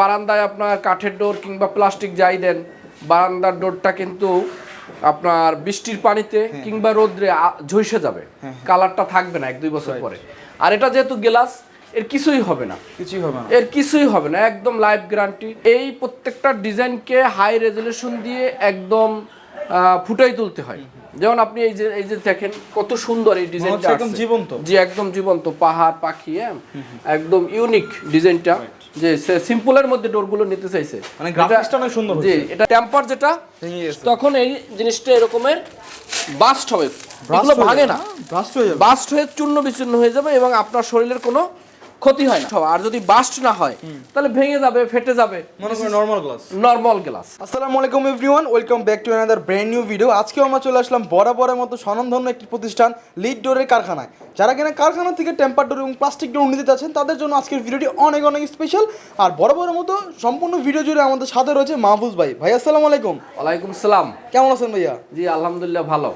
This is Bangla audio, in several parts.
বারান্দায় আপনার কাঠের ডোর কিংবা প্লাস্টিক যাই দেন বারান্দার ডোরটা কিন্তু আপনার বৃষ্টির পানিতে কিংবা রোদ্রে ঝইসে যাবে। কালারটা থাকবে না এক দুই বছর পরে। আর এটা যেহেতু গ্লাস এর কিছুই হবে না। কিছুই হবে না। এর কিছুই হবে না একদম লাইফ গ্যারান্টি। এই প্রত্যেকটা ডিজাইনকে হাই রেজলিউশন দিয়ে একদম ফুটাই তুলতে হয়। যেমন আপনি এই যে এই যে দেখেন কত সুন্দর এই ডিজাইনটা একদম জীবন্ত। জি একদম জীবন্ত। পাহাড় পাখি হ্যাঁ? একদম ইউনিক ডিজাইনটা। যে সিম্পলের মধ্যে ডোরগুলো নিতে চাইছে। মানে গ্রাফিক্সটা অনেক সুন্দর জি এটা টেম্পার যেটা তখন এই জিনিসটা এরকমের বাস্ট হবে। এগুলো ভাঙে না। ব্রাস্ট হয়ে যাবে। বাস্ট হয়ে চূর্ণ বিচূর্ণ হয়ে যাবে এবং আপনার শরীরের কোনো ক্ষতি হয় না। আর যদি বাস্ট না হয় তাহলে ভেঙে যাবে ফেটে যাবে। মনে করেন নর্মাল গ্লাস নর্মাল গ্লাস আসসালামু আলাইকুম everyone welcome back to another brand new video আজকেও আমরা চলে আসলাম বরাবরের মতো স্বনামধন্য একটি প্রতিষ্ঠান লিড ডোরের কারখানায়। যারা কিনা কারখানা থেকে টেম্পার ডোর এবং প্লাস্টিক ডোর নিতে চাচ্ছেন তাদের জন্য আজকের ভিডিওটি অনেক অনেক স্পেশাল আর বরাবরের মতো সম্পূর্ণ ভিডিও জুড়ে আমাদের সাথে রয়েছে মাহফুজ ভাই। ভাই আসসালামু আলাইকুম। ওয়ালাইকুম সালাম। কেমন আছেন ভাইয়া? জি আলহামদুলিল্লাহ ভালো।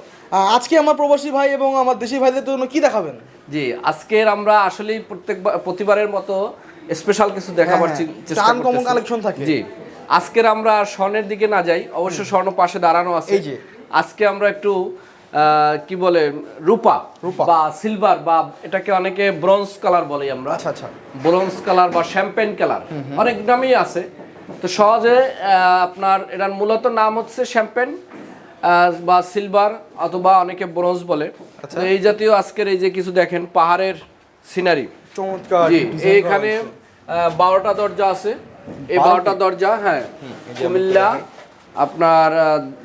আজকে আমার প্রবাসী ভাই এবং আমার দেশি ভাইদের জন্য কি দেখাবেন জি আজকের আমরা আসলেই প্রত্যেক প্রতিবারের মতো স্পেশাল কিছু দেখাবার হ্যাঁ, হ্যাঁ। চেষ্টা করতেছি। collection থাকে। জি আজকের আমরা স্বর্ণের দিকে না যাই অবশ্য স্বর্ণ পাশে দাঁড়ানো আছে এই যে। আজকে আমরা একটু আহ, কি বলে রূপা রূপা। বা সিলভার বা এটাকে অনেকে ব্রোঞ্জ কালার বলি আমরা আচ্ছা আচ্ছা ব্রোঞ্জ কালার বা শ্যাম্পেন কালার অনেক নামই আছে তো সহজে আপনার এটার মূলত নাম হচ্ছে শ্যাম্পেন বা সিলভার অথবা অনেকে ব্রোঞ্জ বলে। আচ্ছা। এই জাতীয় আজকের এই যে কিছু দেখেন পাহাড়ের সিনারি। চমৎকার এইখানে বারোটা দরজা আছে। এই বারোটা? দরজা হ্যাঁ। কুমিল্লা আপনার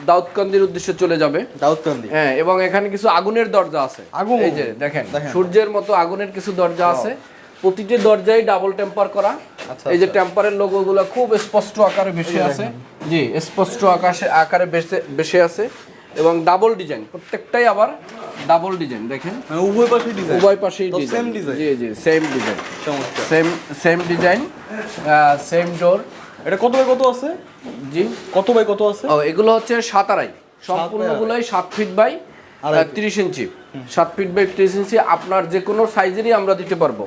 দাউদকান্দির উদ্দেশ্যে চলে যাবে। দাউদকান্দি। হ্যাঁ এবং এখানে কিছু আগুনের দরজা আছে। আগুন? এই যে দেখেন। সূর্যের মতো আগুনের কিছু দরজা আছে। প্রতিটি দরজায় ডাবল টেম্পার করা। আচ্ছা, এই যে টেম্পারের লোগোগুলো খুব স্পষ্ট আকারে বেশি আছে। জি স্পষ্ট আকাশে আকারে বেশি আছে। এবং ডাবল ডিজাইন প্রত্যেকটাই আবার ডাবল ডিজাইন দেখেন। মানে উভয় পাশে ডিজাইন উভয় পাশেই তো ডিজাইন? জি জি সেম ডিজাইন চমৎকার। Same same design same door এটা কত বাই কত আছে? জি। কত বাই কত আছে? ও এগুলো হচ্ছে সাত আড়াই। সম্পূর্ণগুলোই সাত ফিট বাই তিরিশ ইঞ্চি সাত ফিট বাই ত্রিশ ইঞ্চি আপনার যে কোনো সাইজেরই আমরা দিতে পারব।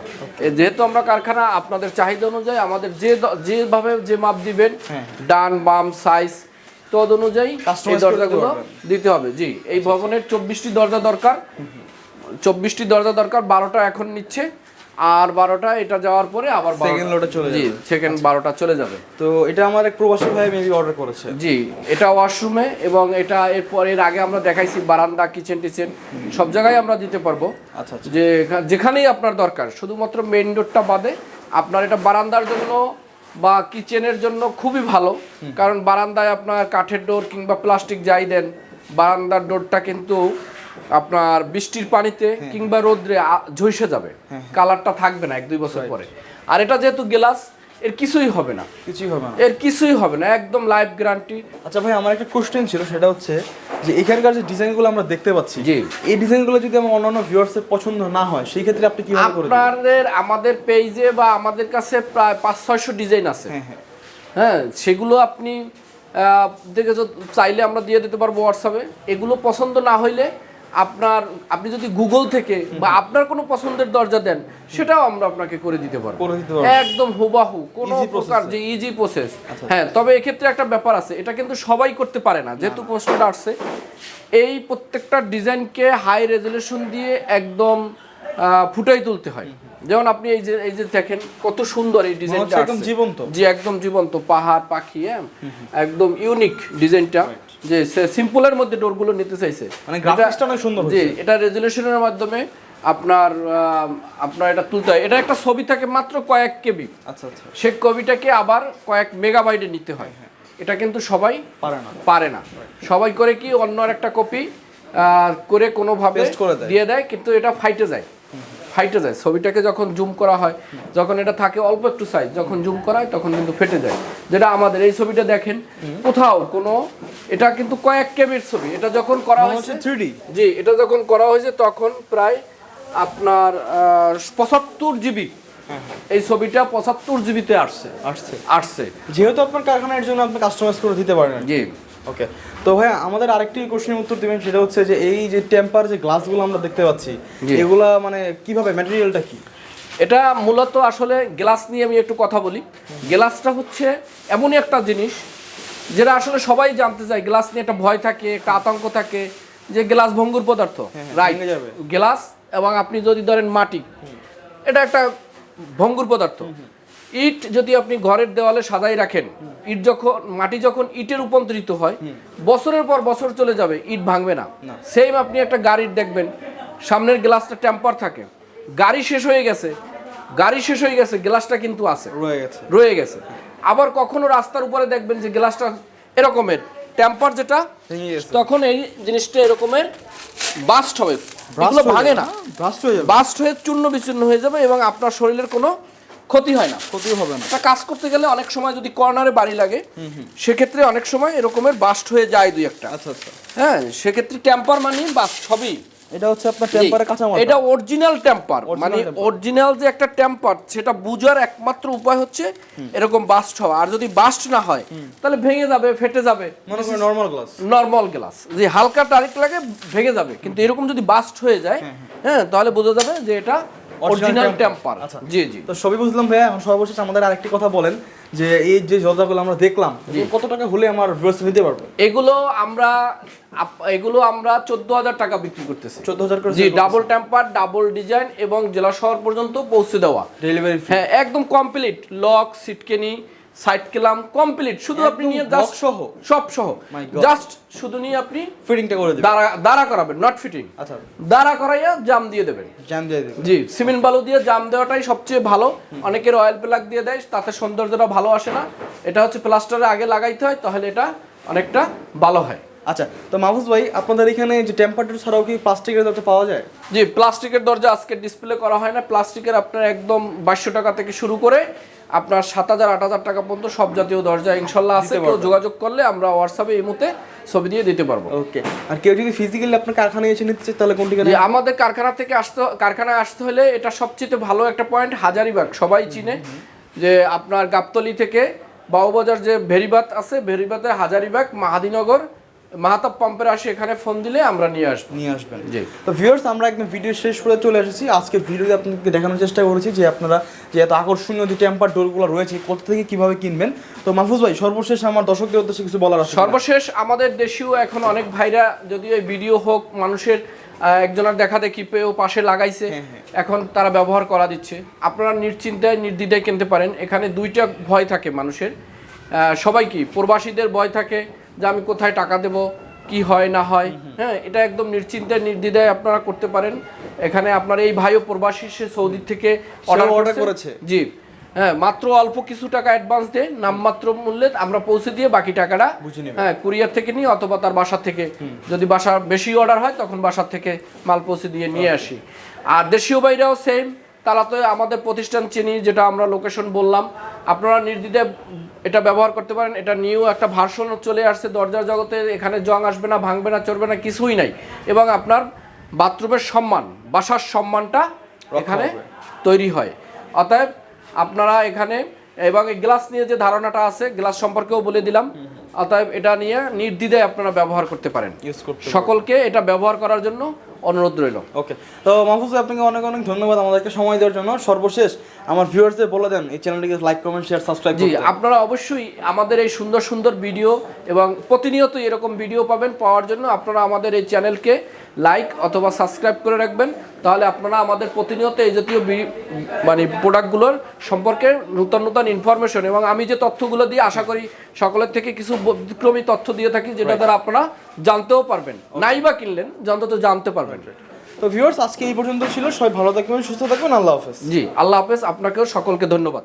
যেহেতু আমরা কারখানা আপনাদের চাহিদা অনুযায়ী আমাদের যে যেভাবে যে মাপ দিবেন হ্যাঁ। ডান বাম সাইজ তদ অনুযায়ী এই দরজাগুলো দিতে হবে। জি এই ভবনের চব্বিশটি দরজা দরকার। চব্বিশটি দরজা দরকার বারোটা এখন নিচ্ছে। আর বারোটা এটা যাওয়ার পরে আবার load চলে জি সেকেন্ড বারোটা চলে যাবে। তো এটা আমার এক প্রবাসী ভাই মেবি অর্ডার করেছে। জি এটা ওয়াশরুমে এবং এটা এরপর এর আগে আমরা দেখাইছি বারান্দা কিচেন টিচেন সব জায়গায় আমরা দিতে পারব। আচ্ছা আচ্ছা। যে যেখানেই আপনার দরকার শুধুমাত্র মেইন ডোরটা বাদে আপনার এটা বারান্দার জন্য বা কিচেনের জন্য খুবই ভালো। কারণ বারান্দায় আপনার কাঠের ডোর কিংবা প্লাস্টিক যাই দেন বারান্দার ডোরটা কিন্তু আপনার বৃষ্টির পানিতে কিংবা রোদ্রে ঝইসে যাবে। কালারটা থাকবে না এক দুই বছর পরে। আর এটা যেহেতু গ্লাস এর কিছুই হবে না। কিছুই হবে না। এর কিছুই হবে না একদম লাইফ গ্যারান্টি। আচ্ছা ভাই আমার একটা কোশ্চেন ছিল সেটা হচ্ছে যে এখানকার যে ডিজাইনগুলো আমরা দেখতে পাচ্ছি জি। এই ডিজাইনগুলো যদি আমার অন্যান্য ভিউয়ার্সের পছন্দ না হয় সেই ক্ষেত্রে আপনি কীভাবে করে দিবেন? আপনাদের আমাদের পেজে বা আমাদের কাছে প্রায় পাঁচ ছয়শো ডিজাইন আছে। হ্যাঁ হ্যাঁ। হ্যাঁ সেগুলো আপনি দেখে চাইলে আমরা দিয়ে দিতে পারব হোয়াটসঅ্যাপে এগুলো পছন্দ না হইলে আপনার আপনি যদি গুগল থেকে বা আপনার কোনো পছন্দের দরজা দেন সেটাও আমরা আপনাকে করে দিতে পারব। একদম হুবাহু কোন প্রকার যে ইজি প্রসেস আচ্ছা। হ্যাঁ তবে এক্ষেত্রে একটা ব্যাপার আছে এটা কিন্তু সবাই করতে পারে না যেহেতু প্রশ্নটা আসছে। এই প্রত্যেকটা ডিজাইনকে হাই রেজলিউশন দিয়ে একদম ফুটাই তুলতে হয়। যেমন আপনি এই যে এই যে দেখেন কত সুন্দর এই ডিজাইনটা একদম জীবন্ত। জি একদম জীবন্ত। পাহাড় পাখি হ্যাঁ? একদম ইউনিক ডিজাইনটা যে সিম্পলের মধ্যে ডোরগুলো নিতে চাইছে। মানে গ্রাফিক্সটা অনেক সুন্দর জি এটা রেজলিউশনের মাধ্যমে আপনার আপনার এটা তুলতে হয়। এটা একটা ছবি থাকে মাত্র কয়েক কেবি। আচ্ছা আচ্ছা। সে কবিটাকে আবার কয়েক মেগাবাইটে নিতে হয়। এটা কিন্তু সবাই পারে না। পারে না। সবাই করে কি অন্য একটা কপি করে কোনোভাবে দিয়ে দেয় কিন্তু এটা ফাইটে যায়। ফাইটে যায়। ছবিটাকে যখন জুম করা হয় যখন এটা থাকে অল্প একটু সাইজ যখন জুম করা হয় তখন কিন্তু ফেটে যায়। যেটা আমাদের এই ছবিটা দেখেন কোথাও কোনো এটা কিন্তু কয়েক কেবির ছবি। এটা যখন করা হয়েছে হচ্ছে থ্রি ডি জি এটা যখন করা হয়েছে তখন প্রায় আপনার পঁচাত্তর জিবি এই ছবিটা পঁচাত্তর জিবিতে আসছে। আসছে। আসছে। যেহেতু আপনার কারখানার জন্য আপনি কাস্টমাইজ করে দিতে পারেন। জি। ওকে তো ভাই আমাদের আরেকটি কোশ্চেনের উত্তর দিবেন সেটা হচ্ছে যে এই যে টেম্পার যে গ্লাসগুলো আমরা দেখতে পাচ্ছি। এগুলা মানে কীভাবে ম্যাটেরিয়ালটা কি? এটা মূলত আসলে গ্লাস নিয়ে আমি একটু কথা বলি। গ্লাসটা হচ্ছে এমনই একটা জিনিস যেটা আসলে সবাই জানতে চায় গ্লাস নিয়ে একটা ভয় থাকে একটা আতঙ্ক থাকে যে গ্লাস ভঙ্গুর পদার্থ হ্যাঁ, রাইট যাবে। গ্লাস এবং আপনি যদি ধরেন মাটি এটা একটা ভঙ্গুর পদার্থ। ইট যদি আপনি ঘরের দেওয়ালে সাজাই রাখেন ইট যখন মাটি যখন ইটের রূপান্তরিত হয় বছরের পর বছর চলে যাবে ইট ভাঙবে না। সেম আপনি একটা গাড়ির দেখবেন সামনের গ্লাসটা টেম্পার থাকে। গাড়ি শেষ হয়ে গেছে গাড়ি শেষ হয়ে গেছে গ্লাসটা কিন্তু আছে। রয়ে গেছে। রয়ে গেছে। আবার কখনো রাস্তার উপরে দেখবেন যে গ্লাসটা এরকমের টেম্পার যেটা তখন এই জিনিসটা এরকমের বাস্ট হবে। ভাঙে না। হয়ে বাস্ট হয়ে চূর্ণ বিচূর্ণ হয়ে যাবে এবং আপনার শরীরের কোনো ক্ষতি হয় না। ক্ষতিও হবে না। কাজ করতে গেলে অনেক সময় যদি কর্নারে বাড়ি লাগে সেক্ষেত্রে অনেক সময় এরকমের বাস্ট হয়ে যায় দুই একটা। আচ্ছা আচ্ছা। হ্যাঁ সেক্ষেত্রে টেম্পার মানে বাস্ট সবই। এটা হচ্ছে আপনার টেম্পারে কাঁচা মাল এটা অরিজিনাল টেম্পার। মানে অরিজিনাল যে একটা টেম্পার সেটা বুঝার একমাত্র উপায় হচ্ছে এরকম বাস্ট হওয়া। আর যদি বাস্ট না হয় তাহলে ভেঙে যাবে ফেটে যাবে। মনে করেন নর্মাল গ্লাস নর্মাল গ্লাস যে হালকা তারিখ লাগে ভেঙে যাবে। কিন্তু এরকম যদি বাস্ট হয়ে যায় হ্যাঁ তাহলে বোঝা যাবে যে এটা অরিজিনাল টেম্পার আচ্ছা। জি জি। তো সবই বুঝলাম ভাইয়া এখন সর্বশেষ আমাদের আরেকটি কথা বলেন যে এই যে জর্দাগুলো আমরা দেখলাম কত টাকা হলে আমার ভিউয়ার্স নিতে পারবে? এগুলো আমরা এগুলো আমরা চোদ্দ হাজার টাকা বিক্রি করতেছি। চোদ্দ হাজার করে জি ডাবল টেম্পার ডাবল ডিজাইন এবং জেলা শহর পর্যন্ত পৌঁছে দেওয়া। ডেলিভারি হ্যাঁ একদম কমপ্লিট লক সিটকেনি সাইড কেলাম কমপ্লিট। শুধু আপনি নিয়ে জাস্ট সহ? সব সহ। জাস্ট শুধু নিয়ে আপনি ফিটিংটা করে দিবেন। দাঁড়া দাঁড়া করাবেন নট ফিটিং আচ্ছা। দাঁড়া করাইয়া জাম দিয়ে দেবেন। জাম দিয়ে দিবেন। জি সিমেন্ট বালু দিয়ে জাম দেওয়াটাই সবচেয়ে ভালো। অনেকের অয়েল প্লাগ দিয়ে দেয় তাতে সৌন্দর্যটা ভালো আসে না। এটা হচ্ছে প্লাস্টারে আগে লাগাইতে হয় তাহলে এটা অনেকটা ভালো হয়। আচ্ছা তো মাহফুজ ভাই আপনাদের এখানে যে টেম্পারেচার ছাড়াও কি প্লাস্টিকের দরজা পাওয়া যায়? জি প্লাস্টিকের দরজা আজকে ডিসপ্লে করা হয় না। প্লাস্টিকের আপনার একদম বাইশশো টাকা থেকে শুরু করে আপনার সাত হাজার আট হাজার টাকা পর্যন্ত সব জাতীয় দরজা ইনশাল্লাহ আছে। কেউ যোগাযোগ করলে আমরা হোয়াটসঅ্যাপে এই মুহূর্তে ছবি দিয়ে দিতে পারব। ওকে আর কেউ যদি ফিজিক্যালি আপনার কারখানায় এসে নিতে চায় তাহলে কোন ঠিকানা আমাদের কারখানা থেকে আসতে কারখানায় আসতে হলে এটা সবচেয়ে ভালো একটা পয়েন্ট হাজারিবাগ। সবাই চিনে যে আপনার গাবতলি থেকে বাউবাজার যে ভেরিবাত আছে ভেরিবাতে হাজারিবাগ মাহাদিনগর মাহাতাব পাম্পের আসে এখানে ফোন দিলে আমরা নিয়ে আসব। নিয়ে আসবেন। জি। তো ভিউয়ার্স আমরা একদম ভিডিও শেষ করে চলে এসেছি। আজকের ভিডিওতে আপনাদেরকে দেখানোর চেষ্টা করেছি যে আপনারা যে এত আকর্ষণীয় যে টেম্পার ডোরগুলো রয়েছে কোথা থেকে কীভাবে কিনবেন। তো মাহফুজ ভাই সর্বশেষ আমার দর্শকদের উদ্দেশ্যে কিছু বলার আছে সর্বশেষ আমাদের দেশীয় এখন অনেক ভাইরা যদিও এই ভিডিও হোক মানুষের একজনের দেখা দেখি পেয়েও পাশে লাগাইছে। হ্যাঁ, হ্যাঁ। এখন তারা ব্যবহার করা দিচ্ছে। আপনারা নিশ্চিন্তায় নির্দ্বিধায় কিনতে পারেন। এখানে দুইটা ভয় থাকে মানুষের। সবাই কি? প্রবাসীদের ভয় থাকে যে আমি কোথায় টাকা দেব কি হয় না হয় হ্যাঁ এটা একদম নিশ্চিন্তায় নির্দ্বিধায় আপনারা করতে পারেন। এখানে আপনার এই ভাইও প্রবাসী সে সৌদি থেকে অর্ডার করেছে? জি। হ্যাঁ মাত্র অল্প কিছু টাকা অ্যাডভান্স দিয়ে নামমাত্র মূল্যে আমরা পৌঁছে দিয়ে বাকি টাকাটা বুঝে হ্যাঁ কুরিয়ার থেকে নিই অথবা তার বাসার থেকে। যদি বাসা বেশি অর্ডার হয় তখন বাসার থেকে মাল পৌঁছে দিয়ে নিয়ে আসি। আর দেশীয় বাইরেও সেম তারা তো আমাদের প্রতিষ্ঠান চিনি যেটা আমরা লোকেশন বললাম আপনারা নির্দ্বিধায় এটা ব্যবহার করতে পারেন। এটা নিউ একটা ভার্সন চলে আসছে দরজার জগতে এখানে জং আসবে না ভাঙবে না চড়বে না কিছুই নাই। এবং আপনার বাথরুমের সম্মান বাসার সম্মানটা এখানে তৈরি হয়। অতএব আপনারা এখানে এবং এই গ্লাস নিয়ে যে ধারণাটা আছে গ্লাস সম্পর্কেও বলে দিলাম। অতএব এটা নিয়ে নির্দ্বিধায় আপনারা ব্যবহার করতে পারেন। সকলকে এটা ব্যবহার করার জন্য অনুরোধ রইল। ওকে তো মাহফুজ আপনাকে অনেক অনেক ধন্যবাদ আমাদেরকে সময় দেওয়ার জন্য। সর্বশেষ আমার ভিউয়ার্সদের বলে দেন এই চ্যানেলটিকে লাইক কমেন্ট শেয়ার সাবস্ক্রাইব জি আপনারা অবশ্যই আমাদের এই সুন্দর সুন্দর ভিডিও এবং প্রতিনিয়ত এরকম ভিডিও পাবেন পাওয়ার জন্য আপনারা আমাদের এই চ্যানেলকে লাইক অথবা সাবস্ক্রাইব করে রাখবেন। তাহলে আপনারা আমাদের প্রতিনিয়ত এই জাতীয় মানে প্রোডাক্টগুলোর সম্পর্কে নূতন নূতন ইনফরমেশন এবং আমি যে তথ্যগুলো দিয়ে আশা করি সকলের থেকে কিছু ব্যতিক্রমী তথ্য দিয়ে থাকি যেটা দ্বারা আপনারা জানতেও পারবেন। নাই বা কিনলেন জানতে তো জানতে পারবেন। তো ভিউয়ার্স আজকে এই পর্যন্ত ছিল। সবাই ভালো থাকবেন সুস্থ থাকবেন। আল্লাহ হাফেজ। জি আল্লাহ হাফেজ। আপনাকেও সকলকে ধন্যবাদ।